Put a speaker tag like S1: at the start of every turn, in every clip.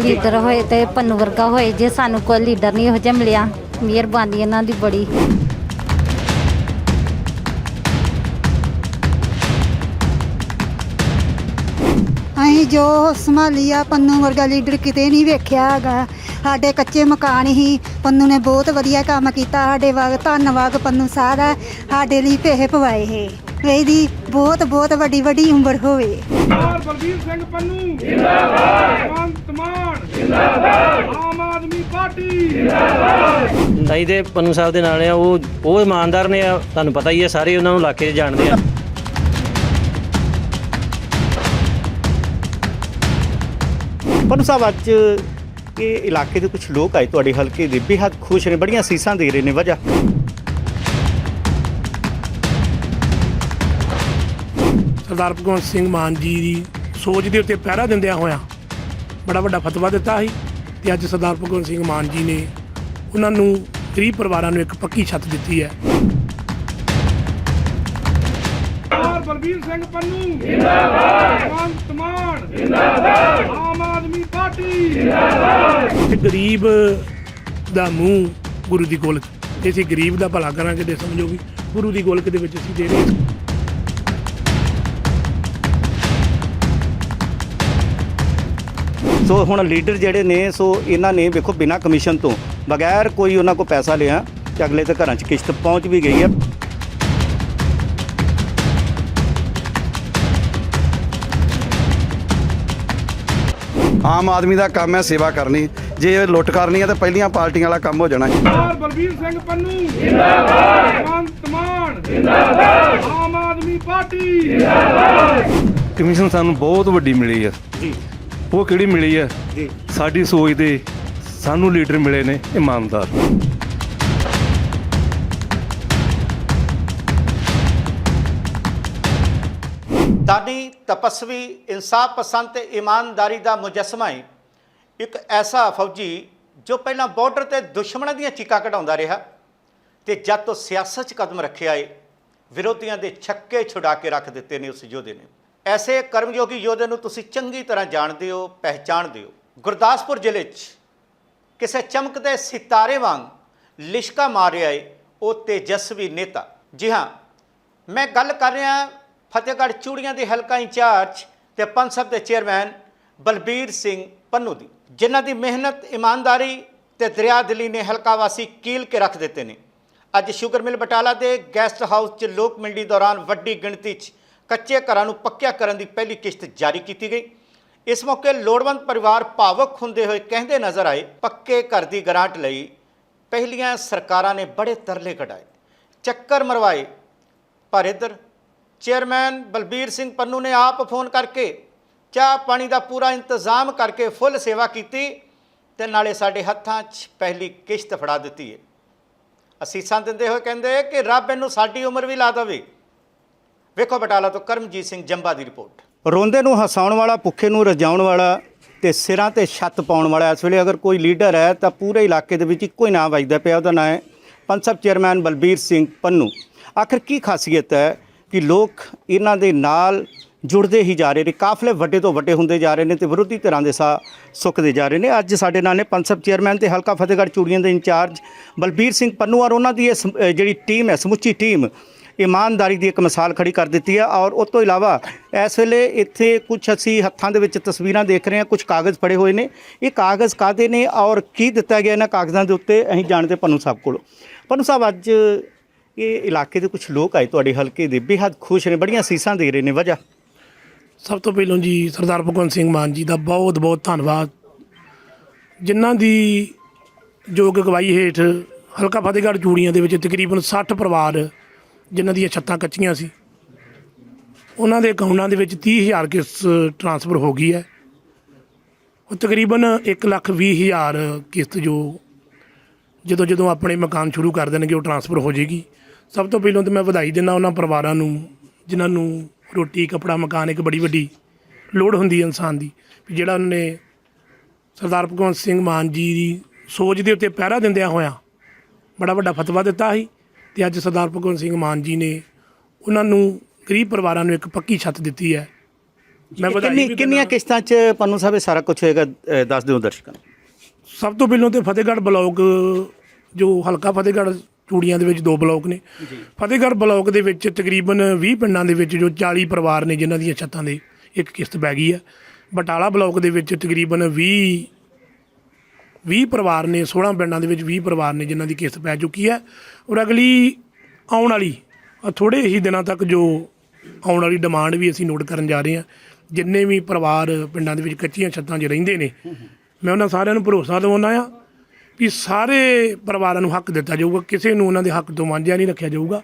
S1: Leader ਹੋਏ ਤੇ ਪੰਨੂ ਵਰਗਾ ਹੋਏ ਜੇ ਸਾਨੂੰ ਕੋਈ ਲੀਡਰ ਨਹੀਂ ਇਹੋ ਜਿਹਾ ਮਿਲਿਆ। ਮਿਹਰਬਾਨੀ ਇਹਨਾਂ ਦੀ ਬੜੀ।
S2: ਅਸੀਂ ਜੋ ਸੰਭਾਲੀ ਆ, ਪੰਨੂ ਵਰਗਾ ਲੀਡਰ ਕਿਤੇ ਨਹੀਂ ਵੇਖਿਆ ਹੈਗਾ। ਸਾਡੇ ਕੱਚੇ ਮਕਾਨ ਹੀ, ਪੰਨੂ ਨੇ ਬਹੁਤ ਵਧੀਆ ਕੰਮ ਕੀਤਾ। ਸਾਡੇ ਵਾਗ ਧੰਨਵਾਦ ਪੰਨੂ ਸਾਹਿਬ ਸਾਡੇ ਲਈ ਪੈਸੇ ਪਵਾਏ ਹੈ ਇਹਦੀ ਬਹੁਤ ਬਹੁਤ ਵੱਡੀ ਵੱਡੀ ਉਮਰ ਹੋਵੇ।
S3: ਸਰਦਾਰ ਬਲਬੀਰ ਸਿੰਘ ਪੰਨੂ। ਜਿੰਦਾਬਾਦ। ਭਗਵੰਤ ਮਾਨ। ਜਿੰਦਾਬਾਦ। ਆਮ ਆਦਮੀ ਪਾਰਟੀ।
S4: ਤਾਈ ਦੇ ਪੰਨੂ ਸਾਹਿਬ ਦੇ ਨਾਲ ਆ ਉਹ ਉਹ ਇਮਾਨਦਾਰ ਨੇ ਆ ਤੁਹਾਨੂੰ ਪਤਾ ਹੀ ਹੈ ਸਾਰੇ ਉਹਨਾਂ ਨੂੰ ਇਲਾਕੇ 'ਚ ਜਾਣਦੇ ਆ।
S5: ਪੰਨੂ ਸਾਹਿਬ ਅੱਜ ਇਹ ਇਲਾਕੇ ਦੇ ਕੁਝ ਲੋਕ ਆਏ ਤੁਹਾਡੇ ਹਲਕੇ ਦੇ। ਬੇਹੱਦ ਖੁਸ਼ ਨੇ ਬੜੀਆਂ ਸੀਸਾਂ ਦੇ ਰਹੇ ਨੇ ਵਜ੍ਹਾ
S3: ਸਰਦਾਰ ਭਗਵੰਤ ਸਿੰਘ ਮਾਨ ਜੀ ਦੀ ਸੋਚ ਦੇ ਉੱਤੇ ਪਹਿਰਾ ਦਿੰਦਿਆਂ ਹੋਇਆਂ ਬੜਾ ਵੱਡਾ ਫਤਵਾ ਦਿੱਤਾ ਸੀ ਤੇ ਅੱਜ ਸਰਦਾਰ ਭਗਵੰਤ ਸਿੰਘ ਮਾਨ ਜੀ ਨੇ ਉਹਨਾਂ ਨੂੰ ਗਰੀਬ ਪਰਿਵਾਰਾਂ ਨੂੰ ਇੱਕ ਪੱਕੀ ਛੱਤ ਦਿੱਤੀ ਹੈ। ਸਰਦਾਰ ਬਲਬੀਰ ਸਿੰਘ ਪੰਨੂ। ਜਿੰਦਾਬਾਦ ਭਗਵੰਤ ਮਾਨ। ਜਿੰਦਾਬਾਦ ਆਮ ਆਦਮੀ ਪਾਰਟੀ। ਤੇ ਗਰੀਬ ਦਾ ਮੂੰਹ ਗੁਰੂ ਦੀ ਗੋਲਕ। ਜੇ ਅਸੀਂ ਗਰੀਬ ਦਾ ਭਲਾ ਕਰਾਂਗੇ ਤੇ ਸਮਝੋ ਵੀ ਗੁਰੂ ਦੀ ਗੋਲਕ ਦੇ ਵਿੱਚ ਅਸੀਂ ਦੇ ਰਹੇ
S5: ਸੋ ਹੁਣ ਲੀਡਰ ਜਿਹੜੇ ਨੇ ਸੋ ਇਹਨਾਂ ਨੇ ਵੇਖੋ ਬਿਨਾਂ ਕਮਿਸ਼ਨ ਤੋਂ ਬਗੈਰ ਕੋਈ ਉਹਨਾਂ ਕੋ ਪੈਸਾ ਲਿਆ ਤੇ ਅਗਲੇ ਤੇ ਘਰਾਂ 'ਚ ਕਿਸ਼ਤ ਪਹੁੰਚ ਵੀ ਗਈ ਹੈ।
S6: ਆਮ ਆਦਮੀ ਦਾ ਕੰਮ ਹੈ ਸੇਵਾ ਕਰਨੀ। ਜੇ ਲੁੱਟ ਕਰਨੀ ਹੈ ਤਾਂ ਪਹਿਲੀਆਂ ਪਾਰਟੀਆਂ ਵਾਲਾ ਕੰਮ ਹੋ ਜਾਣਾ ਹੈ
S3: ਸਰਦਾਰ ਬਲਬੀਰ ਸਿੰਘ ਪੰਨੂ। ਜਿੰਦਾਬਾਦ। ਭਗਵੰਤ ਮਾਨ। ਜਿੰਦਾਬਾਦ। ਆਮ ਆਦਮੀ ਪਾਰਟੀ।
S7: ਕਮਿਸ਼ਨ ਸਾਨੂੰ ਬਹੁਤ ਵੱਡੀ ਮਿਲੀ ਹੈ।
S5: ਜੀ।
S7: ਉਹ ਕਿਹੜੀ ਮਿਲੀ ਹੈ?
S5: ਜੀ।
S7: ਸਾਡੀ ਸੋਚ ਦੇ ਸਾਨੂੰ ਲੀਡਰ ਮਿਲੇ ਨੇ ਇਮਾਨਦਾਰ।
S5: ਦਾਨੀ ਤਪਸਵੀ ਇਨਸਾਫ ਪਸੰਦ ਤੇ ਇਮਾਨਦਾਰੀ ਦਾ ਮੁਜੱਸਮਾ ਹੈ। ਇੱਕ ਐਸਾ ਫੌਜੀ ਜੋ ਪਹਿਲਾਂ ਬਾਰਡਰ ਤੇ ਦੁਸ਼ਮਣਾਂ ਦੀਆਂ ਚੀਕਾਂ ਕਢਾਉਂਦਾ ਰਿਹਾ ਤੇ ਜਦ ਤੋਂ ਸਿਆਸਤ 'ਚ ਕਦਮ ਰੱਖਿਆ ਏ ਵਿਰੋਧੀਆਂ ਦੇ ਛੱਕੇ ਛੁਡਾ ਕੇ ਰੱਖ ਦਿੱਤੇ ਨੇ ਉਸ ਯੋਧੇ ਨੇ। ਐਸੇ ਕਰਮਯੋਗੀ ਯੋਧੇ ਨੂੰ ਤੁਸੀਂ ਚੰਗੀ ਤਰ੍ਹਾਂ ਜਾਣਦੇ ਹੋ, ਪਹਿਚਾਣਦੇ ਹੋ। ਗੁਰਦਾਸਪੁਰ ਜ਼ਿਲ੍ਹੇ 'ਚ ਕਿਸੇ ਚਮਕਦੇ ਸਿਤਾਰੇ ਵਾਂਗ ਲਿਸ਼ਕਾ ਮਾਰ ਰਿਹਾ ਏ ਉਹ ਤੇਜਸਵੀ ਨੇਤਾ। ਜੀ ਹਾਂ, ਮੈਂ ਗੱਲ ਕਰ ਰਿਹਾ ਫਤਿਹਗੜ੍ਹ ਚੂੜੀਆਂ ਦੇ ਹਲਕਾ ਇੰਚਾਰਜ ਤੇ ਪੰਸਬ ਦੇ ਚੇਅਰਮੈਨ ਬਲਬੀਰ ਸਿੰਘ ਪੰਨੂ ਦੀ, ਜਿਨ੍ਹਾਂ ਦੀ ਮਿਹਨਤ, ਇਮਾਨਦਾਰੀ ਤੇ ਦਰਿਆ ਦਿਲੀ ਨੇ ਹਲਕਾ ਵਾਸੀ ਕੀਲ ਕੇ ਰੱਖ ਦਿੱਤੇ ਨੇ। ਅੱਜ ਸ਼ੂਗਰ ਮਿਲ ਬਟਾਲਾ ਦੇ ਗੈਸਟ ਹਾਊਸ 'ਚ ਲੋਕ ਮੰਡੀ ਦੌਰਾਨ ਵੱਡੀ ਗਿਣਤੀ 'ਚ ਕੱਚੇ ਘਰਾਂ ਨੂੰ ਪੱਕਿਆ ਕਰਨ ਦੀ ਪਹਿਲੀ ਕਿਸ਼ਤ ਜਾਰੀ ਕੀਤੀ ਗਈ। ਇਸ ਮੌਕੇ ਲੋੜਵੰਦ ਪਰਿਵਾਰ ਭਾਵਕ ਹੁੰਦੇ ਹੋਏ ਕਹਿੰਦੇ ਨਜ਼ਰ ਆਏ, ਪੱਕੇ ਘਰ ਦੀ ਗਰਾਂਟ ਲਈ ਪਹਿਲੀਆਂ ਸਰਕਾਰਾਂ ਨੇ ਬੜੇ ਤਰਲੇ ਕਢਾਏ। ਚੱਕਰ ਮਰਵਾਏ। ਪਰ ਇੱਧਰ ਚੇਅਰਮੈਨ ਬਲਬੀਰ ਸਿੰਘ ਪੰਨੂ ਨੇ ਆਪ ਫੋਨ ਕਰਕੇ ਚਾਹ ਪਾਣੀ ਦਾ ਪੂਰਾ ਇੰਤਜ਼ਾਮ ਕਰਕੇ ਫੁੱਲ ਸੇਵਾ ਕੀਤੀ ਤੇ ਨਾਲੇ ਸਾਡੇ ਹੱਥਾਂ 'ਚ ਪਹਿਲੀ ਕਿਸ਼ਤ ਫੜਾ ਦਿੱਤੀ ਹੈ ਅਸੀਸਾਂ ਦਿੰਦੇ ਹੋਏ ਕਹਿੰਦੇ ਕਿ ਰੱਬ ਇਹਨੂੰ ਸਾਡੀ ਉਮਰ ਵੀ ਲਾ ਦੇਵੇ। ਵੇਖੋ ਬਟਾਲਾ ਤੋਂ ਕਰਮਜੀਤ ਸਿੰਘ ਜੰਬਾ ਦੀ ਰਿਪੋਰਟ। ਰੋਂਦੇ ਨੂੰ ਹਸਾਉਣ ਵਾਲਾ, ਭੁੱਖੇ ਨੂੰ ਰਜਾਉਣ ਵਾਲਾ ਤੇ ਸਿਰਾਂ ਤੇ ਛੱਤ ਪਾਉਣ ਵਾਲਾ ਇਸ ਵੇਲੇ ਅਗਰ ਕੋਈ ਲੀਡਰ ਹੈ ਤਾਂ ਪੂਰੇ ਇਲਾਕੇ ਦੇ ਵਿੱਚ ਇੱਕੋ ਹੀ ਨਾਮ ਵੱਜਦਾ ਪਿਆ, ਉਹਦਾ ਨਾਮ ਹੈ ਪੰਸਬ ਚੇਅਰਮੈਨ ਬਲਬੀਰ ਸਿੰਘ ਪੰਨੂ। ਆਖਰ ਕੀ ਖਾਸੀਅਤ ਹੈ ਕਿ ਲੋਕ ਇਹਨਾਂ ਦੇ ਨਾਲ ਜੁੜਦੇ ਹੀ ਜਾ ਰਹੇ ਨੇ, ਕਾਫਲੇ ਵੱਡੇ ਤੋਂ ਵੱਡੇ ਹੁੰਦੇ ਜਾ ਰਹੇ ਨੇ ਤੇ ਵਿਰੋਧੀ ਧਿਰਾਂ ਦੇ ਸਾਹ ਸੁੱਕਦੇ ਜਾ ਰਹੇ ਨੇ। ਅੱਜ ਸਾਡੇ ਨਾਲ ਨੇ ਪੰਸਬ ਚੇਅਰਮੈਨ ਤੇ ਹਲਕਾ ਫਤਿਹਗੜ੍ਹ ਚੂੜੀਆਂ ਦੇ ਇੰਚਾਰਜ ਬਲਬੀਰ ਸਿੰਘ ਪੰਨੂ ਔਰ ਉਹਨਾਂ ਦੀ ਇਹ ਸਮ- ਜਿਹੜੀ ਟੀਮ ਹੈ, ਸਮੁੱਚੀ ਟੀਮ ਇਮਾਨਦਾਰੀ ਦੀ ਇੱਕ ਮਿਸਾਲ ਖੜੀ ਕਰ ਦਿੱਤੀ ਹੈ ਔਰ ਉਸ ਤੋਂ ਇਲਾਵਾ ਇਸ ਵੇਲੇ ਇੱਥੇ ਕੁਝ ਅਸੀਂ ਹੱਥਾਂ ਦੇ ਵਿੱਚ ਤਸਵੀਰਾਂ ਦੇਖ ਰਹੇ ਹਾਂ ਕੁਝ ਕਾਗਜ਼ ਫੜੇ ਹੋਏ ਨੇ। ਇਹ ਕਾਗਜ਼ ਕਾਦੇ ਨੇ ਔਰ ਕੀ ਦਿੱਤਾ ਗਿਆ ਇਹਨਾਂ ਕਾਗਜ਼ਾਂ ਦੇ ਉੱਤੇ, ਅਸੀਂ ਜਾਣਦੇ ਪੰਨੂ ਸਾਹਿਬ ਕੋਲੋਂ। ਪੰਨੂ ਸਾਹਿਬ, ਅੱਜ ਇਹ ਇਲਾਕੇ ਦੇ ਕੁਝ ਲੋਕ ਆਏ ਤੁਹਾਡੇ ਹਲਕੇ ਦੇ, ਬੇਹੱਦ ਖੁਸ਼ ਨੇ, ਬੜੀਆਂ ਸੀਸਾਂ ਦੇ ਰਹੇ ਨੇ ਵਜ੍ਹਾ
S3: ਸਭ ਤੋਂ ਪਹਿਲਾਂ ਜੀ, ਸਰਦਾਰ ਭਗਵੰਤ ਸਿੰਘ ਮਾਨ ਜੀ ਦਾ ਬਹੁਤ ਬਹੁਤ ਧੰਨਵਾਦ। ਜਿਨ੍ਹਾਂ ਦੀ ਯੋਗ ਅਗਵਾਈ ਹੇਠ ਹਲਕਾ ਫਤਿਹਗੜ੍ਹ ਚੂੜੀਆਂ ਦੇ ਵਿੱਚ ਤਕਰੀਬਨ 60 ਪਰਿਵਾਰ ਜਿਨ੍ਹਾਂ ਦੀਆਂ ਛੱਤਾਂ ਕੱਚੀਆਂ ਸੀ। ਉਹਨਾਂ ਦੇ ਅਕਾਊਂਟਾਂ ਦੇ ਵਿੱਚ 30000 ਕਿਸ਼ਤ ਟ੍ਰਾਂਸਫਰ ਹੋ ਗਈ ਹੈ। ਉਹ ਤਕਰੀਬਨ 1 ਲੱਖ ਵੀਹ ਹਜ਼ਾਰ ਕਿਸ਼ਤ ਜੋ ਜਦੋਂ ਜਦੋਂ ਆਪਣੇ ਮਕਾਨ ਸ਼ੁਰੂ ਕਰ ਦੇਣਗੇ, ਉਹ ਟ੍ਰਾਂਸਫਰ ਹੋ ਜਾਏਗੀ। ਸਭ ਤੋਂ ਪਹਿਲਾਂ ਤਾਂ ਮੈਂ ਵਧਾਈ ਦਿੰਦਾ ਉਹਨਾਂ ਪਰਿਵਾਰਾਂ ਨੂੰ, ਜਿਨ੍ਹਾਂ ਨੂੰ ਰੋਟੀ, ਕਪੜਾ, ਮਕਾਨ ਇੱਕ ਬੜੀ ਵੱਡੀ ਲੋੜ ਹੁੰਦੀ ਹੈ ਇਨਸਾਨ ਦੀ। ਜਿਹੜਾ ਉਹਨਾਂ ਨੇ ਸਰਦਾਰ ਭਗਵੰਤ ਸਿੰਘ ਮਾਨ ਜੀ ਦੀ ਸੋਚ ਦੇ ਉੱਤੇ ਪਹਿਰਾ ਦਿੰਦਿਆਂ ਹੋਇਆ ਬੜਾ ਵੱਡਾ ਫਤਵਾ ਦਿੱਤਾ ਸੀ। ਤੇ ਅੱਜ ਸਰਦਾਰ ਭਗਵੰਤ ਸਿੰਘ ਮਾਨ ਜੀ ਨੇ ਉਹਨਾਂ ਨੂੰ ਗਰੀਬ ਪਰਿਵਾਰਾਂ ਨੂੰ ਇੱਕ ਪੱਕੀ ਛੱਤ ਦਿੱਤੀ ਹੈ। ਮੈਂ ਵਧਾਈ
S5: ਕਿੰਨੀ
S3: ਵੀ
S5: ਕਿੰਨੀਆਂ
S3: ਦਿੰਦਾ।
S5: ਕਿਸ਼ਤਾਂ 'ਚ ਪੰਨੂ ਸਾਹਿਬ ਇਹ ਸਾਰਾ ਕੁਝ ਹੋਏਗਾ ਅ, ਦੱਸ ਦਿਓ ਦਰਸ਼ਕਾਂ ਨੂੰ।
S3: ਸਭ ਤੋਂ ਪਹਿਲਾਂ ਤੇ ਫਤਿਹਗੜ੍ਹ ਬਲਾਕ ਜੋ ਹਲਕਾ ਫਤਿਹਗੜ੍ਹ ਚੂੜੀਆਂ ਦੇ ਵਿੱਚ ਦੋ ਬਲਾਕ ਨੇ। ਫਤਿਹਗੜ੍ਹ ਬਲਾਕ ਦੇ ਵਿੱਚ ਤਕਰੀਬਨ 20 ਪਿੰਡਾਂ ਦੇ ਵਿੱਚ ਜੋ 40 ਪਰਿਵਾਰ ਨੇ ਜਿਨ੍ਹਾਂ ਦੀਆਂ ਛੱਤਾਂ ਦੇ ਇੱਕ ਕਿਸ਼ਤ ਪੈ ਗਈ ਹੈ। ਬਟਾਲਾ ਬਲਾਕ ਦੇ ਵਿੱਚ ਤਕਰੀਬਨ 20 20 ਪਰਿਵਾਰ ਨੇ 16 ਪਿੰਡਾਂ ਦੇ ਵਿੱਚ 20 ਪਰਿਵਾਰ ਨੇ ਜਿਨ੍ਹਾਂ ਦੀ ਕਿਸ਼ਤ ਪੈ ਚੁੱਕੀ ਹੈ ਔਰ ਅਗਲੀ ਆਉਣ ਵਾਲੀ ਥੋੜੇ ਹੀ ਦਿਨਾਂ ਤੱਕ ਜੋ ਆਉਣ ਵਾਲੀ ਡਿਮਾਂਡ ਵੀ ਅਸੀਂ ਨੋਟ ਕਰਨ ਜਾ ਰਹੇ ਹਾਂ, ਜਿੰਨੇ ਵੀ ਪਰਿਵਾਰ ਪਿੰਡਾਂ ਦੇ ਵਿੱਚ ਕੱਚੀਆਂ ਛੱਤਾਂ 'ਚ ਰਹਿੰਦੇ ਨੇ, ਮੈਂ ਉਹਨਾਂ ਸਾਰਿਆਂ ਨੂੰ ਭਰੋਸਾ ਦਿਵਾਉਂਦਾ ਆ ਵੀ ਸਾਰੇ ਪਰਿਵਾਰਾਂ ਨੂੰ ਹੱਕ ਦਿੱਤਾ ਜਾਊਗਾ, ਕਿਸੇ ਨੂੰ ਉਹਨਾਂ ਦੇ ਹੱਕ ਤੋਂ ਵਾਂਝਿਆ ਨਹੀਂ ਰੱਖਿਆ ਜਾਊਗਾ,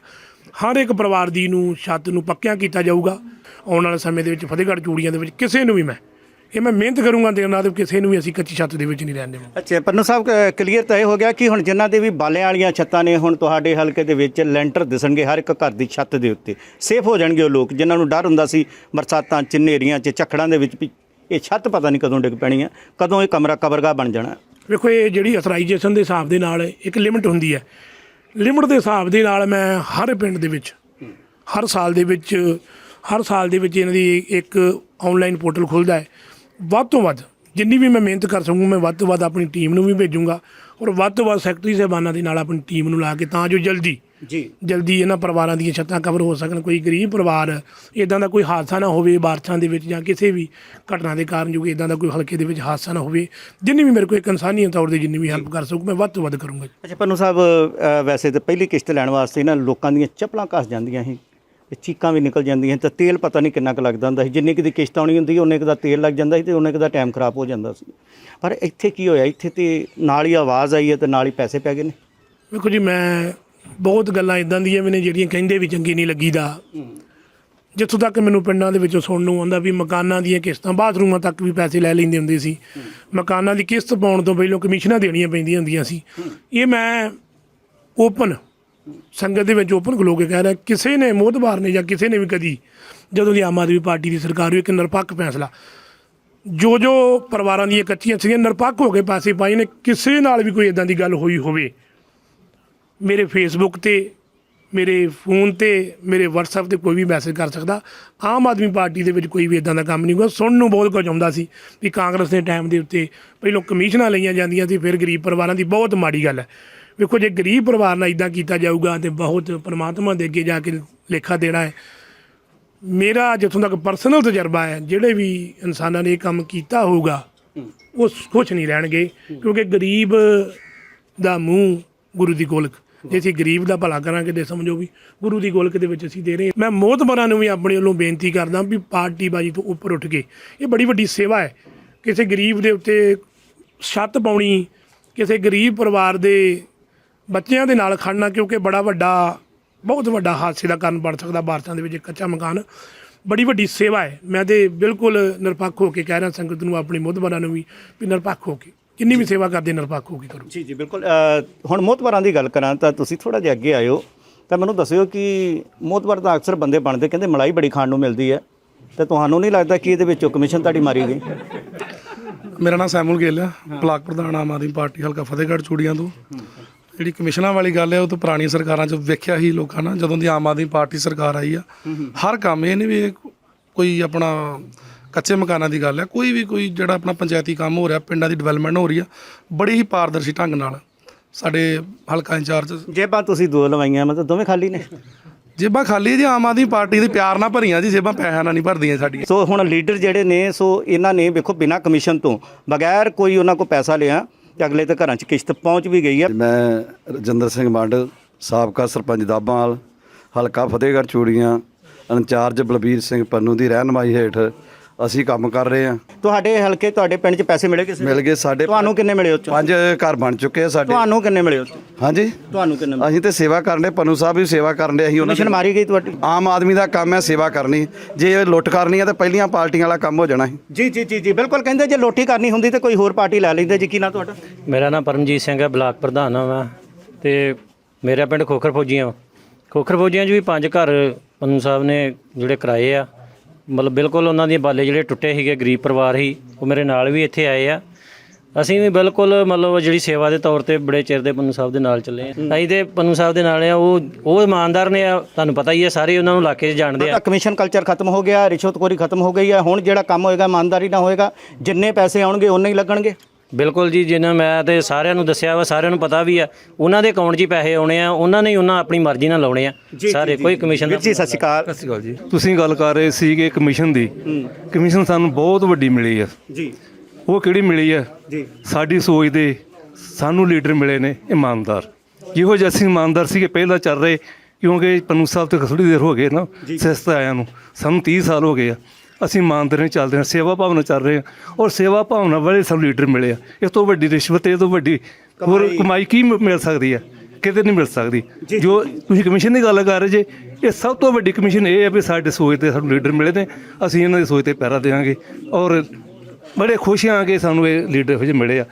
S3: ਹਰ ਇੱਕ ਪਰਿਵਾਰ ਦੀ ਨੂੰ ਛੱਤ ਨੂੰ ਪੱਕਿਆਂ ਕੀਤਾ ਜਾਊਗਾ, ਆਉਣ ਵਾਲੇ ਸਮੇਂ ਦੇ ਵਿੱਚ ਫਤਿਹਗੜ੍ਹ ਚੂੜੀਆਂ ਦੇ ਵਿੱਚ ਕਿਸੇ ਨੂੰ ਵੀ ਮੈਂ ਇਹ ਮੈਂ ਮਿਹਨਤ ਕਰੂੰਗਾ ਤੇ ਕਿਸੇ ਨੂੰ ਵੀ ਅਸੀਂ ਕੱਚੀ ਛੱਤ ਦੇ ਵਿੱਚ ਨਹੀਂ ਰਹਿਣ ਦੇਵਾਂਗੇ
S5: ਅੱਛਾ ਪੰਨੂ ਸਾਹਿਬ ਕਲੀਅਰ ਤਾਂ ਇਹ ਹੋ ਗਿਆ ਕਿ ਹੁਣ ਜਿਨ੍ਹਾਂ ਦੇ ਵੀ ਬਾਲਿਆਂ ਵਾਲੀਆਂ ਛੱਤਾਂ ਨੇ ਹੁਣ ਤੁਹਾਡੇ ਹਲਕੇ ਦੇ ਵਿੱਚ ਲੈਂਟਰ ਦਿਸਣਗੇ ਹਰ ਇੱਕ ਘਰ ਦੀ ਛੱਤ ਦੇ ਉੱਤੇ। ਸੇਫ ਹੋ ਜਾਣਗੇ ਉਹ ਲੋਕ ਜਿਨ੍ਹਾਂ ਨੂੰ ਡਰ ਹੁੰਦਾ ਸੀ ਬਰਸਾਤਾਂ ਚ ਹਨੇਰੀਆਂ ਚ ਝੱਖੜਾਂ ਦੇ ਵਿੱਚ ਵੀ ਇਹ ਛੱਤ ਪਤਾ ਨਹੀਂ ਕਦੋਂ ਡਿੱਗ ਪੈਣੀ ਹੈ ਕਦੋਂ ਇਹ ਕਮਰਾ ਕਬਰਗਾ ਬਣ ਜਾਣਾ।
S3: ਵੇਖੋ ਇਹ ਜਿਹੜੀ ਅਥਰਾਈਜੇਸ਼ਨ ਦੇ ਹਿਸਾਬ ਦੇ ਨਾਲ ਇੱਕ ਲਿਮਿਟ ਹੁੰਦੀ ਹੈ। ਲਿਮਿਟ ਦੇ ਹਿਸਾਬ ਦੇ ਨਾਲ ਮੈਂ ਹਰ ਪਿੰਡ ਦੇ ਵਿੱਚ ਹਰ ਸਾਲ ਦੇ ਵਿੱਚ ਹਰ ਸਾਲ ਦੇ ਵਿੱਚ ਇਹਨਾਂ ਦੀ ਇੱਕ ਆਨਲਾਈਨ ਪੋਰਟਲ ਖੁੱਲਦਾ ਹੈ। ਵੱਧ ਤੋਂ ਵੱਧ ਜਿੰਨੀ ਵੀ ਮੈਂ ਮਿਹਨਤ ਕਰ ਸਕੂੰ ਮੈਂ ਵੱਧ ਤੋਂ ਵੱਧ ਆਪਣੀ ਟੀਮ ਨੂੰ ਵੀ ਭੇਜੂੰਗਾ ਔਰ ਵੱਧ ਤੋਂ ਵੱਧ ਸੈਕਟਰੀ ਸਾਹਿਬਾਨਾਂ ਦੇ ਨਾਲ ਆਪਣੀ ਟੀਮ ਨੂੰ ਲਾ ਕੇ ਤਾਂ ਜੋ ਜਲਦੀ
S5: ਜੀ।
S3: ਜਲਦੀ ਇਹਨਾਂ ਪਰਿਵਾਰਾਂ ਦੀਆਂ ਛੱਤਾਂ ਕਵਰ ਹੋ ਸਕਣ ਕੋਈ ਗਰੀਬ ਪਰਿਵਾਰ ਇਦਾਂ ਦਾ ਕੋਈ ਹਾਦਸਾ ਨਾ ਹੋਵੇ ਬਾਰਿਸ਼ਾਂ ਦੇ ਵਿੱਚ ਜਾਂ ਕਿਸੇ ਵੀ ਘਟਨਾ ਦੇ ਕਾਰਨ ਜੋ ਕਿ ਇਦਾਂ ਦਾ ਕੋਈ ਹਲਕੇ ਦੇ ਵਿੱਚ ਹਾਦਸਾ ਨਾ ਹੋਵੇ ਜਿੰਨੀ ਵੀ ਮੇਰੇ ਕੋਲ ਇੱਕ ਇਨਸਾਨੀਅਤ ਤੌਰ ਤੇ ਜਿੰਨੀ ਵੀ ਹੈਲਪ ਕਰ ਸਕੂੰ ਮੈਂ ਵੱਧ ਤੋਂ ਵੱਧ ਕਰੂੰਗਾ
S5: ਅੱਛਾ ਪੰਨੂ ਸਾਹਿਬ ਵੈਸੇ ਤਾਂ ਪਹਿਲੀ ਕਿਸ਼ਤ ਲੈਣ ਵਾਸਤੇ ਨਾ ਲੋਕਾਂ ਦੀਆਂ ਚੱਪਲਾਂ ਘਸ ਜਾਂਦੀਆਂ ਸੀ। ਚੀਕਾਂ ਵੀ ਨਿਕਲ ਜਾਂਦੀਆਂ ਤੇ ਤੇਲ ਪਤਾ ਨਹੀਂ ਕਿੰਨਾ ਕੁ ਲੱਗਦਾ ਹੁੰਦਾ ਸੀ। ਜਿੰਨੀ ਕੁ ਦੀ ਕਿਸ਼ਤ ਆਉਣੀ ਹੁੰਦੀ, ਉਹਨੇ ਕੁ ਦਾ ਤੇਲ ਲੱਗ ਜਾਂਦਾ ਸੀ ਤੇ ਉਹਨੇ ਕੁ ਦਾ ਟਾਈਮ ਖਰਾਬ ਹੋ ਜਾਂਦਾ ਸੀ। ਪਰ ਇੱਥੇ ਕੀ ਹੋਇਆ? ਇੱਥੇ ਤੇ ਨਾਲ ਹੀ ਆਵਾਜ਼ ਆਈ ਹੈ ਤੇ ਨਾਲ ਹੀ ਪੈਸੇ ਪੈ ਗਏ ਨੇ।
S3: ਵੇਖੋ ਜੀ, ਮੈਂ ਬਹੁਤ ਗੱਲਾਂ ਇਦਾਂ ਦੀਆਂ ਵੀ ਨੇ ਜਿਹੜੀਆਂ ਕਹਿੰਦੇ ਵੀ ਚੰਗੀ ਨਹੀਂ ਲੱਗੀਦਾ। ਜਿੱਥੋਂ ਤੱਕ ਮੈਨੂੰ ਪਿੰਡਾਂ ਦੇ ਵਿੱਚੋਂ ਸੁਣਨ ਨੂੰ ਆਉਂਦਾ ਵੀ ਮਕਾਨਾਂ ਦੀਆਂ ਕਿਸ਼ਤਾਂ, ਬਾਥਰੂਮਾਂ ਤੱਕ ਵੀ ਪੈਸੇ ਲੈ ਲੈਂਦੇ ਹੁੰਦੇ ਸੀ। ਮਕਾਨਾਂ ਦੀ ਕਿਸ਼ਤ ਪਾਉਣ ਤੋਂ ਪਹਿਲਾਂ ਕਮਿਸ਼ਨਾਂ ਦੇਣੀਆਂ ਪੈਂਦੀਆਂ ਹੁੰਦੀਆਂ ਸੀ। ਇਹ ਮੈਂ ਓਪਨ ਸੰਗਤ ਦੇ ਵਿੱਚ ਓਪਨ ਖਲੋ ਕੇ ਕਹਿ ਰਿਹਾ, ਕਿਸੇ ਨੇ ਮੋਹਤਬਾਰ ਨੇ ਜਾਂ ਕਿਸੇ ਨੇ ਵੀ ਕਦੀ, ਜਦੋਂ ਦੀ ਆਮ ਆਦਮੀ ਪਾਰਟੀ ਦੀ ਸਰਕਾਰ ਹੋਈ, ਇੱਕ ਨਿਰਪੱਖ ਫੈਸਲਾ। ਜੋ ਜੋ ਪਰਿਵਾਰਾਂ ਦੀਆਂ ਕੱਚੀਆਂ ਸੀਗੀਆਂ, ਨਿਰਪੱਖ ਹੋ ਕੇ ਪੈਸੇ ਪਾਏ ਨੇ, ਕਿਸੇ ਨਾਲ ਵੀ ਕੋਈ ਇਦਾਂ ਦੀ ਗੱਲ ਹੋਈ ਹੋਵੇ। ਮੇਰੇ ਫੇਸਬੁੱਕ ਤੇ, ਮੇਰੇ ਫੋਨ ਤੇ, ਮੇਰੇ WhatsApp ਤੇ ਕੋਈ ਵੀ ਮੈਸੇਜ ਕਰ ਸਕਦਾ। ਆਮ ਆਦਮੀ ਪਾਰਟੀ ਦੇ ਵਿੱਚ ਕੋਈ ਵੀ ਇਦਾਂ ਦਾ ਕੰਮ ਨਹੀਂ ਹੋਇਆ। ਸੁਣਨ ਨੂੰ ਬਹੁਤ ਕੁਝ ਆਉਂਦਾ ਸੀ ਵੀ ਕਾਂਗਰਸ ਦੇ ਟਾਈਮ ਦੇ ਉੱਤੇ ਪਹਿਲਾਂ ਕਮਿਸ਼ਨਾਂ ਲਈਆਂ ਜਾਂਦੀਆਂ ਸੀ, ਫਿਰ ਗਰੀਬ ਪਰਿਵਾਰਾਂ ਦੀ ਬਹੁਤ ਮਾੜੀ ਗੱਲ ਹੈ। ਵੇਖੋ, ਜੇ ਗਰੀਬ ਪਰਿਵਾਰ ਨਾਲ ਇਦਾਂ ਕੀਤਾ ਜਾਊਗਾ ਤੇ ਬਹੁਤ ਪਰਮਾਤਮਾ ਦੇ ਅੱਗੇ ਜਾ ਕੇ ਲੇਖਾ ਦੇਣਾ ਹੈ। ਮੇਰਾ ਜਿੱਥੋਂ ਤੱਕ ਪਰਸਨਲ ਤਜਰਬਾ ਹੈ, ਜਿਹੜੇ ਵੀ ਇਨਸਾਨਾਂ ਨੇ ਇਹ ਕੰਮ ਕੀਤਾ ਹੋਊਗਾ, ਉਹ ਕੁਛ ਨਹੀਂ ਰਹਿਣਗੇ, ਕਿਉਂਕਿ ਗਰੀਬ ਦਾ ਮੂੰਹ ਗੁਰੂ ਦੀ ਗੋਲਕ। ਜੇ ਅਸੀਂ ਗਰੀਬ ਦਾ ਭਲਾ ਕਰਾਂਗੇ ਤੇ ਸਮਝੋ ਵੀ ਗੁਰੂ ਦੀ ਗੋਲਕ ਦੇ ਵਿੱਚ ਅਸੀਂ ਦੇ ਰਹੇ ਮੈਂ ਮੋਹਤਬਰਾਂ ਨੂੰ ਵੀ ਆਪਣੇ ਵੱਲੋਂ ਬੇਨਤੀ ਕਰਦਾ ਵੀ ਪਾਰਟੀ ਬਾਜੀ ਤੋਂ ਉੱਪਰ ਉੱਠ ਕੇ, ਇਹ ਬੜੀ ਵੱਡੀ ਸੇਵਾ ਹੈ। ਕਿਸੇ ਗਰੀਬ ਦੇ ਉੱਤੇ ਛੱਤ ਪਾਉਣੀ, ਕਿਸੇ ਗਰੀਬ ਪਰਿਵਾਰ ਦੇ ਬੱਚਿਆਂ ਦੇ ਨਾਲ ਖੜਨਾ ਕਿਉਂਕਿ ਬੜਾ ਵੱਡਾ ਬਹੁਤ ਵੱਡਾ ਹਾਦਸੇ ਦਾ ਕਾਰਨ ਬਣ ਸਕਦਾ ਬਾਰਸਾਂ ਦੇ ਵਿੱਚ ਇੱਕ ਕੱਚਾ ਮਕਾਨ। ਬੜੀ ਵੱਡੀ ਸੇਵਾ ਹੈ। ਮੈਂ ਤੇ ਬਿਲਕੁਲ ਨਿਰਪੱਖ ਹੋ ਕੇ ਕਹਿ ਰਿਹਾ ਸੰਗਤ ਨੂੰ ਆਪਣੀ ਮੁੱਦਬਰਾਂ ਨੂੰ ਵੀ ਵੀ ਨਿਰਪੱਖ ਹੋ ਕੇ। ਜਿੰਨੀ ਵੀ ਸੇਵਾ ਕਰਦੇ ਨਿਰਪੱਖ ਹੋ ਕੇ ਕਰੋ।
S5: ਜੀ ਜੀ ਬਿਲਕੁਲ। ਹੁਣ ਮੋਤਬਰਾਂ ਦੀ ਗੱਲ ਕਰਾਂ ਤਾਂ ਤੁਸੀਂ ਥੋੜਾ ਜਿਹਾ ਅੱਗੇ ਆਇਓ ਤਾਂ ਮੈਨੂੰ ਦੱਸਿਓ ਕਿ ਮੋਤਬਰ ਤਾਂ ਅਕਸਰ ਬੰਦੇ ਬਣਦੇ ਕਹਿੰਦੇ ਮਲਾਈ ਬੜੀ ਖਾਣ ਨੂੰ ਮਿਲਦੀ ਹੈ। ਤੇ ਤੁਹਾਨੂੰ ਨਹੀਂ ਲੱਗਦਾ ਕਿ ਇਹਦੇ ਵਿੱਚੋਂ ਕਮਿਸ਼ਨ ਤੁਹਾਡੀ ਮਾਰੀ ਗਈ?
S7: ਮੇਰਾ ਨਾਮ ਸੈਮੂਲ ਗਿੱਲ ਆ ਬਲਾਕ ਪ੍ਰਧਾਨ ਆਮ ਆਦਮੀ ਪਾਰਟੀ ਹਲਕਾ ਫਤਿਹਗੜ੍ਹ ਚੂੜੀਆਂ ਤੋਂ। ਜਿਹੜੀ ਕਮਿਸ਼ਨਾਂ ਵਾਲੀ ਗੱਲ ਹੈ ਉਹ ਤਾਂ ਪੁਰਾਣੀ ਸਰਕਾਰਾਂ 'ਚ ਵੇਖਿਆ ਹੀ ਲੋਕਾਂ ਨੇ ਜਦੋਂ ਦੀ ਆਮ ਆਦਮੀ ਪਾਰਟੀ ਸਰਕਾਰ ਆਈ ਆ। ਹਰ ਕੰਮ ਇਹ ਨਹੀਂ ਵੀ ਇਹ ਕੋਈ ਆਪਣਾ ਕੱਚੇ ਮਕਾਨਾਂ ਦੀ ਗੱਲ ਹੈ। ਕੋਈ ਵੀ ਕੋਈ ਜਿਹੜਾ ਆਪਣਾ ਪੰਚਾਇਤੀ ਕੰਮ ਹੋ ਰਿਹਾ ਪਿੰਡਾਂ ਦੀ ਡਿਵੈਲਪਮੈਂਟ ਹੋ ਰਹੀ ਆ ਬੜੀ ਹੀ ਪਾਰਦਰਸ਼ੀ ਢੰਗ ਨਾਲ ਸਾਡੇ ਹਲਕਾ ਇੰਚਾਰਜ
S5: ਜੇਬਾਂ ਤੁਸੀਂ ਦੋ ਲਵਾਈਆਂ ਮਤਲਬ ਦੋਵੇਂ ਖਾਲੀ ਨੇ?
S7: ਜੇਬਾਂ ਖਾਲੀ ਜੀ ਆਮ ਆਦਮੀ ਪਾਰਟੀ ਦੇ ਪਿਆਰ ਨਾਲ ਭਰੀਆਂ ਜੀ ਜੇਬਾਂ ਪੈਸਿਆਂ ਨਾਲ ਨਹੀਂ ਭਰਦੀਆਂ ਸਾਡੀਆਂ।
S5: ਸੋ ਹੁਣ ਲੀਡਰ ਜਿਹੜੇ ਨੇ ਸੋ ਇਹਨਾਂ ਨੇ ਵੇਖੋ ਬਿਨਾਂ ਕਮਿਸ਼ਨ ਤੋਂ ਬਗੈਰ ਕੋਈ ਉਹਨਾਂ ਕੋਲ ਪੈਸਾ ਲਿਆ। ਤੇ ਅਗਲੇ ਤਾਂ ਘਰਾਂ 'ਚ ਕਿਸ਼ਤ ਪਹੁੰਚ ਵੀ ਗਈ ਹੈ।
S6: ਮੈਂ ਰਜਿੰਦਰ ਸਿੰਘ ਮੰਡ ਸਾਬਕਾ ਸਰਪੰਚ ਦਾਬਾਲ ਹਲਕਾ ਫਤਿਹਗੜ੍ਹ ਚੂੜੀਆਂ, ਇੰਚਾਰਜ ਬਲਬੀਰ ਸਿੰਘ ਪੰਨੂ ਦੀ ਰਹਿਨਮਾਈ ਹੇਠ ਅਸੀਂ ਕੰਮ ਕਰ ਰਹੇ ਹਾਂ।
S5: ਤੁਹਾਡੇ ਹਲਕੇ ਤੁਹਾਡੇ ਪਿੰਡ 'ਚ ਪੈਸੇ ਮਿਲੇ ਕਿਸੇ?
S6: ਮਿਲ ਗਏ ਸਾਡੇ
S5: ਤੁਹਾਨੂੰ ਕਿੰਨੇ ਮਿਲੇ ਉਹ 'ਚੋਂ
S6: ਪੰਜ ਘਰ ਬਣ ਚੁੱਕੇ ਆ ਸਾਡੇ।
S5: ਤੁਹਾਨੂੰ ਕਿੰਨੇ ਮਿਲੇ ਉਹ 'ਚੋਂ?
S6: ਹਾਂਜੀ।
S5: ਤੁਹਾਨੂੰ ਕਿੰਨੇ ਮਿਲੇ?
S6: ਅਸੀਂ ਤੇ ਸੇਵਾ ਕਰਨ ਦੇ ਪੰਨੂ ਸਾਹਿਬ ਵੀ ਸੇਵਾ ਕਰਨ ਦੇ ਅਸੀਂ ਉਹਨਾਂ
S5: ਕਮਿਸ਼ਨ
S6: ਦੀ
S5: ਮਾਰੀ ਗਈ ਤੁਹਾਡੀ?
S6: ਆਮ ਆਦਮੀ ਦਾ ਕੰਮ ਹੈ ਸੇਵਾ ਕਰਨੀ। ਜੇ ਲੁੱਟ ਕਰਨੀ ਹੈ ਤਾਂ ਪਹਿਲੀਆਂ ਪਾਰਟੀਆਂ ਵਾਲਾ ਕੰਮ ਹੋ ਜਾਣਾ ਸੀ।
S5: ਜੀ ਜੀ ਜੀ ਜੀ ਬਿਲਕੁਲ ਕਹਿੰਦੇ ਜੇ ਲੋਟੀ ਕਰਨੀ ਹੁੰਦੀ ਤੇ ਕੋਈ ਹੋਰ ਪਾਰਟੀ ਲੈ ਲੈਂਦੇ ਜੀ ਕੀ ਨਾ ਤੁਹਾਡਾ?
S4: ਮੇਰਾ ਨਾਮ ਪਰਮਜੀਤ ਸਿੰਘ ਹੈ ਬਲਾਕ ਪ੍ਰਧਾਨ ਹਾਂ ਮੈਂ। ਤੇ ਮੇਰਾ ਪਿੰਡ ਖੋਖਰ ਫੌਜੀਆਂ ਖੋਖਰ ਫੌਜੀਆਂ 'ਚ ਵੀ ਪੰਜ ਘਰ ਪੰਨੂ ਸਾਹਿਬ ਨੇ ਜਿਹੜੇ ਕਿਰਾਏ ਆ ਮਤਲਬ ਬਿਲਕੁਲ ਉਹਨਾਂ ਦੇ ਬਾਲੇ ਜਿਹੜੇ ਟੁੱਟੇ ਸੀਗੇ ਗਰੀਬ ਪਰਿਵਾਰ ਸੀ ਉਹ ਮੇਰੇ ਨਾਲ ਵੀ ਇੱਥੇ ਆਏ ਆ। ਅਸੀਂ ਵੀ ਬਿਲਕੁਲ ਮਤਲਬ ਜਿਹੜੀ ਸੇਵਾ ਦੇ ਤੌਰ ਤੇ ਬੜੇ ਚਿਰ ਦੇ ਪੰਨੂ ਸਾਹਿਬ ਦੇ ਨਾਲ ਚੱਲੇ ਆ। ਅਸੀਂ ਤੇ ਪੰਨੂ ਸਾਹਿਬ ਦੇ ਨਾਲ ਆ ਉਹ ਉਹ ਇਮਾਨਦਾਰ ਨੇ ਆ ਤੁਹਾਨੂੰ ਪਤਾ ਹੀ ਹੈ ਸਾਰੇ ਉਹਨਾਂ ਨੂੰ ਇਲਾਕੇ 'ਚ ਜਾਣਦੇ ਆ।
S5: ਕਮਿਸ਼ਨ ਕਲਚਰ ਖਤਮ ਹੋ ਗਿਆ ਰਿਸ਼ਵਤਖੋਰੀ ਖਤਮ ਹੋ ਗਈ ਹੈ ਹੁਣ ਜਿਹੜਾ ਕੰਮ ਹੋਏਗਾ ਇਮਾਨਦਾਰੀ ਨਾਲ ਹੋਏਗਾ ਜਿੰਨੇ ਪੈਸੇ ਆਉਣਗੇ ਉਨੇ ਹੀ ਲੱਗਣਗੇ।
S4: ਬਿਲਕੁਲ ਜੀ ਜਿਨ੍ਹਾਂ ਮੈਂ ਤੇ ਸਾਰਿਆਂ ਨੂੰ ਦੱਸਿਆ ਵਾ ਸਾਰਿਆਂ ਨੂੰ ਪਤਾ ਵੀ ਆ ਉਹਨਾਂ ਦੇ ਅਕਾਊਂਟ 'ਚ ਹੀ ਪੈਸੇ ਆਉਣੇ ਆ ਉਹਨਾਂ ਨੇ ਹੀ ਉਹਨਾਂ ਆਪਣੀ ਮਰਜ਼ੀ ਨਾਲ ਲਾਉਣੇ ਆ। ਸਾਰੇ ਕੋਈ ਕਮਿਸ਼ਨ ਦਾ
S5: ਜੀ ਸਤਿ ਸ਼੍ਰੀ ਅਕਾਲ।
S8: ਸਤਿ ਸ਼੍ਰੀ ਅਕਾਲ ਜੀ। ਤੁਸੀਂ ਗੱਲ ਕਰ ਰਹੇ ਸੀਗੇ ਕਮਿਸ਼ਨ ਦੀ। ਕਮਿਸ਼ਨ ਸਾਨੂੰ ਬਹੁਤ ਵੱਡੀ ਮਿਲੀ ਹੈ
S5: ਜੀ।
S8: ਉਹ ਕਿਹੜੀ ਮਿਲੀ ਹੈ
S5: ਜੀ।
S8: ਸਾਡੀ ਸੋਚ ਦੇ ਸਾਨੂੰ ਲੀਡਰ ਮਿਲੇ ਨੇ ਇਮਾਨਦਾਰ। ਜਿਹੋ ਜਿਹੇ ਅਸੀਂ ਇਮਾਨਦਾਰ ਸੀਗੇ ਪਹਿਲਾਂ ਚੱਲ ਰਹੇ ਕਿਉਂਕਿ ਪੰਨੂ ਸਾਹਿਬ ਤੇ ਥੋੜੀ ਦੇਰ ਹੋ ਗਏ ਨਾ ਸਿਸਤ ਆਇਆਂ ਨੂੰ। ਸਾਨੂੰ 30 ਸਾਲ ਹੋ ਗਏ ਆ। ਅਸੀਂ ਇਮਾਨਦਾਰੀ ਨਾਲ ਚੱਲਦੇ ਹਾਂ ਸੇਵਾ ਭਾਵਨਾ ਚੱਲ ਰਹੇ ਹਾਂ ਔਰ ਸੇਵਾ ਭਾਵਨਾ ਵਾਲੇ ਸਾਨੂੰ ਲੀਡਰ ਮਿਲੇ ਆ। ਇਸ ਤੋਂ ਵੱਡੀ ਰਿਸ਼ਵਤ ਇਹ ਤੋਂ ਵੱਡੀ ਹੋਰ ਕਮਾਈ। ਕੀ ਮਿਲ ਸਕਦੀ ਹੈ ਕਿਤੇ ਨਹੀਂ ਮਿਲ ਸਕਦੀ। ਜੋ। ਤੁਸੀਂ ਕਮਿਸ਼ਨ ਦੀ ਗੱਲ ਕਰ ਰਹੇ ਜੇ ਇਹ ਸਭ ਤੋਂ ਵੱਡੀ ਕਮਿਸ਼ਨ ਇਹ ਹੈ ਵੀ ਸਾਡੇ ਸੋਚ ਤੇ ਸਾਨੂੰ ਲੀਡਰ ਮਿਲੇ ਨੇ ਅਸੀਂ ਇਹਨਾਂ ਦੀ ਸੋਚ ਤੇ ਪਹਿਰਾ ਦੇਵਾਂਗੇ ਔਰ ਬੜੇ ਖੁਸ਼ ਹਾਂ ਕਿ ਸਾਨੂੰ ਇਹ ਲੀਡਰ ਇਹੋ ਜਿਹੇ ਮਿਲੇ ਆ।